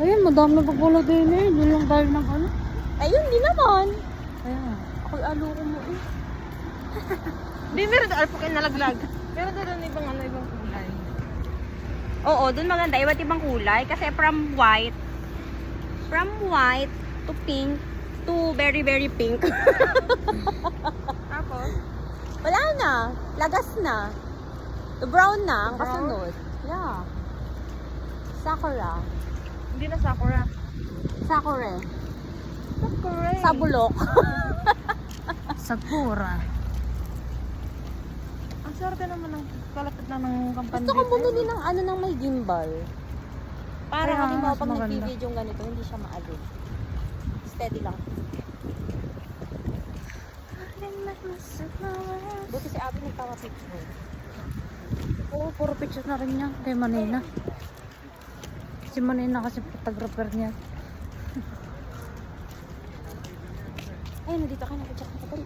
Ayun, madami pa pala din eh. Doon lang tayo ng ano. Ayun, di naman. Ayan. Ako'y aloko mo eh. Di, meron doon. Alpok yung nalaglag. Meron doon ibang ano, ibang kulay. Oo, doon maganda. Iba't ibang kulay. Kasi from white, from white to pink to very, very pink. Tapos? Wala na. Lagas na. To brown na ang kasunod. Yeah. Sakura. Hindi na sakura. Sakura. Sakura. Sa bulok. Sakura. Ang swerte naman ng kalapit na ng kampanya. Gusto ko bumili ng ano ng may gimbal. Para Kaya, halimbawa pag nag-video yung ganito, hindi siya maalis. Steady lang. Buti si Abby nagpapapicture. Oo, puro picture na rin niya. Kay Manina. Si Manina kasi photographer niya. Ayun, nandito ka na. Picture ka